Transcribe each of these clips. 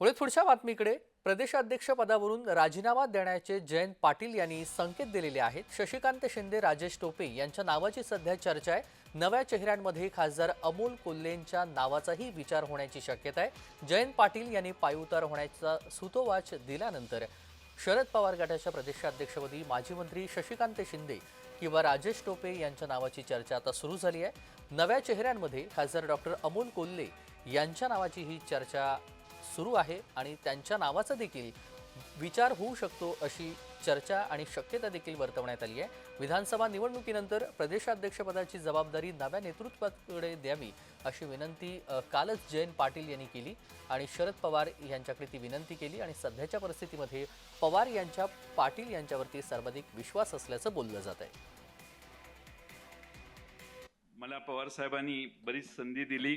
पुढे पुढच्या बातमीकडे प्रदेशाध्यक्ष पदावरून राजीनामा देण्याचे जयंत पाटील यांनी संकेत दिलेले आहेत. शशिकांत शिंदे राजेश टोपे यांच्या नावाची सध्या चर्चा आहे. नव्या चेहऱ्यांमध्ये खासदार अमोल कोल्हेंच्या नावाचाही विचार होण्याची शक्यता आहे. जयंत पाटील यांनी पायउतार होण्याचा सुतोवाच दिल्यानंतर शरद पवार गटाच्या प्रदेशाध्यक्षपदी माजी मंत्री शशिकांत शिंदे किंवा राजेश टोपे यांच्या नावाची चर्चा आता सुरू झाली आहे. नव्या चेहऱ्यांमध्ये खासदार डॉक्टर अमोल कोल्हे यांच्या नावाची ही चर्चा सुरू आहे आणि त्यांच्या नावाचा देखील विचार होऊ शकतो अशी चर्चा आणि शक्यता देखील वर्तवण्यात आली आहे. विधानसभा निवडणुकीनंतर प्रदेशाध्यक्षपदाची जबाबदारी नव्या नेतृत्वाकडे द्यावी अशी विनंती कालच जयंत पाटील यांनी केली आणि शरद पवार यांच्याकडे ती विनंती केली आणि सध्याच्या परिस्थितीमध्ये पवार यांच्या पाटील यांच्यावरती सर्वाधिक विश्वास असल्याचं बोललं जात आहे. मला पवार साहेबांनी बरीच संधी दिली.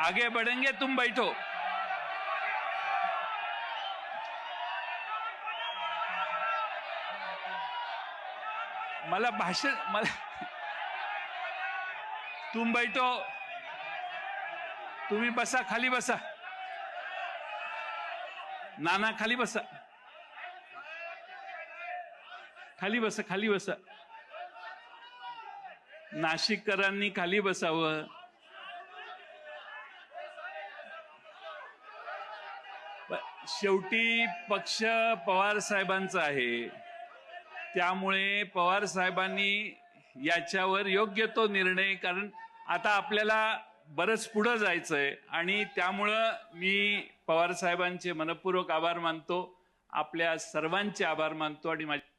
आगे बढ़ेंगे तुम बैठो। मला भाषण मला तुम बैठो। तुम्ही बसा खाली बसा। नाना खाली बसा। खाली बसा खाली बसा। नाशिककरांनी खाली बसावं। शेवटी पक्ष पवार साहेबांचा आहे. त्यामुळे पवार साहेबांनी याच्यावर योग्य तो निर्णय कारण आता आपल्याला बरंच पुढं जायचंय. आणि त्यामुळं मी पवार साहेबांचे मनपूर्वक आभार मानतो. आपल्या सर्वांचे आभार मानतो आणि माझे